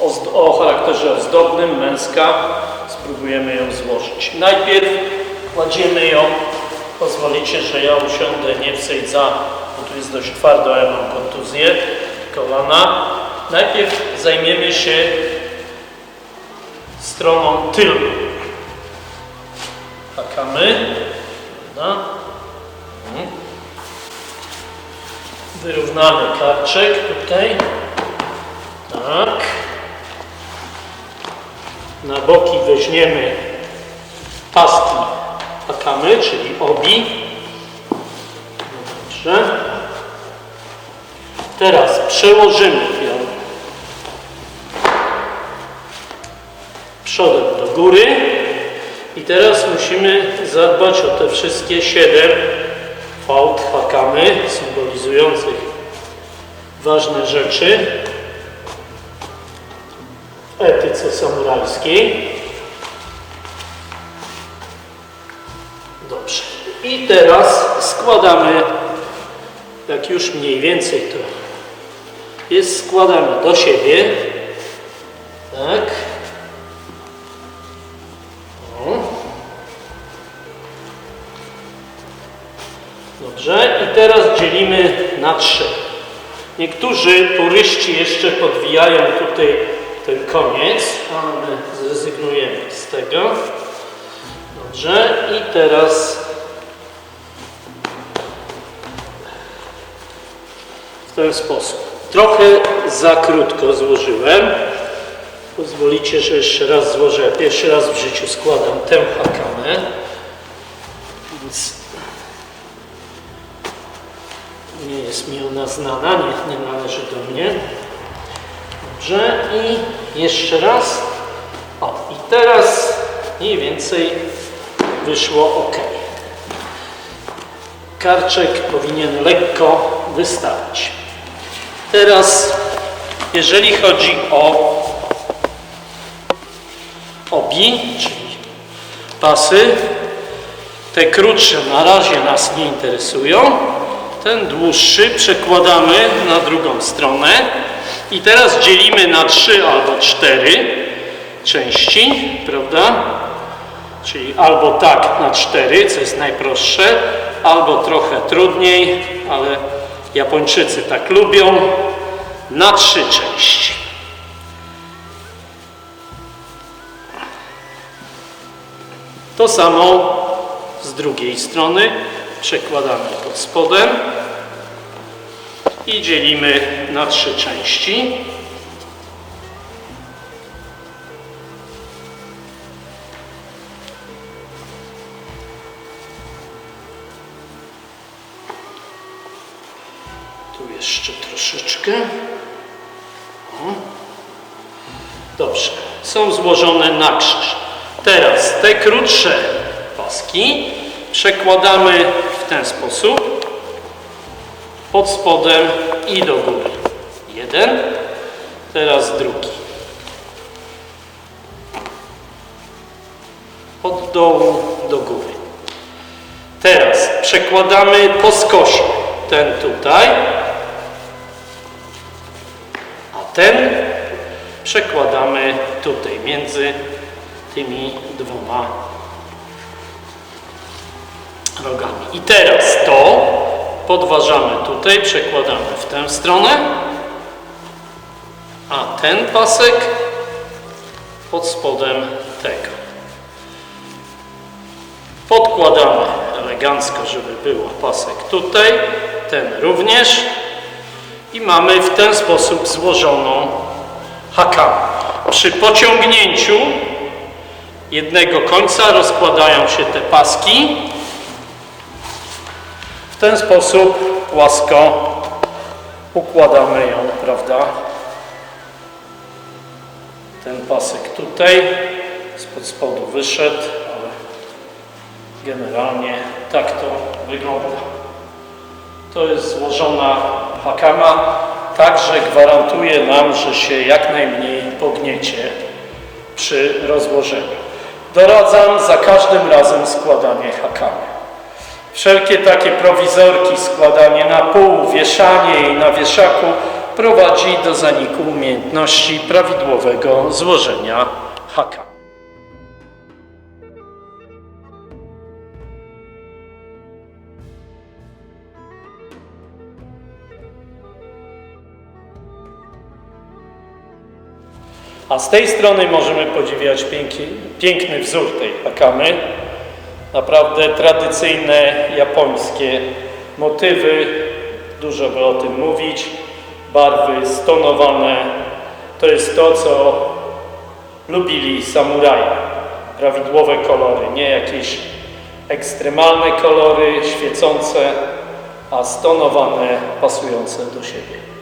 o, o charakterze ozdobnym, męska. Spróbujemy ją złożyć. Najpierw kładziemy ją, pozwolicie, że ja usiądę nie w sejdza, bo tu jest dość twardo, ja mam kontuzję kolana. Najpierw zajmiemy się stroną tylną. Hakamy. Prawda? Mhm. Wyrównamy karczek tutaj. Tak. Na boki weźmiemy paski hakamy, czyli obi. Dobrze. Teraz przełożymy ją przodem do góry i teraz musimy zadbać o te wszystkie siedem fałd hakamy symbolizujących ważne rzeczy w etyce samurajskiej. Dobrze. I teraz składamy, jak już mniej więcej to jest, składamy do siebie. Tak. Dobrze. I teraz dzielimy na trzy. Niektórzy turyści jeszcze podwijają tutaj ten koniec, a my zrezygnujemy z tego. Dobrze. I teraz w ten sposób. Trochę za krótko złożyłem. Pozwolicie, że jeszcze raz złożę. Pierwszy raz w życiu składam tę hakamę. Więc nie jest mi ona znana, nie, nie należy do mnie. Dobrze. I jeszcze raz. O, i teraz mniej więcej wyszło ok. Karczek powinien lekko wystawać. Teraz, jeżeli chodzi o obi, czyli pasy, te krótsze na razie nas nie interesują. Ten dłuższy przekładamy na drugą stronę i teraz dzielimy na trzy albo cztery części, prawda? Czyli albo tak na cztery, co jest najprostsze, albo trochę trudniej, ale Japończycy tak lubią, na trzy części. To samo z drugiej strony przekładamy pod spodem i dzielimy na trzy części. Tu jeszcze troszeczkę. O. Dobrze. Są złożone na krzyż. Teraz te krótsze paski przekładamy w ten sposób pod spodem i do góry. Jeden, teraz drugi. Od dołu do góry. Teraz przekładamy po skosie. Ten tutaj, a ten przekładamy tutaj między tymi dwoma rogami. I teraz to podważamy tutaj, przekładamy w tę stronę, a ten pasek pod spodem tego. Podkładamy elegancko, żeby było pasek tutaj, ten również i mamy w ten sposób złożoną hakamę. Przy pociągnięciu jednego końca rozkładają się te paski. W ten sposób płasko układamy ją, prawda? Ten pasek tutaj spod spodu wyszedł, ale generalnie tak to wygląda. To jest złożona hakama, także gwarantuje nam, że się jak najmniej pogniecie przy rozłożeniu. Doradzam za każdym razem składanie hakamy. Wszelkie takie prowizorki, składanie na pół, wieszanie jej na wieszaku prowadzi do zaniku umiejętności prawidłowego złożenia haka. A z tej strony możemy podziwiać piękny, piękny wzór tej hakamy. Naprawdę tradycyjne japońskie motywy, dużo by o tym mówić. Barwy stonowane to jest to, co lubili samuraje. Prawidłowe kolory, nie jakieś ekstremalne kolory, świecące, a stonowane, pasujące do siebie.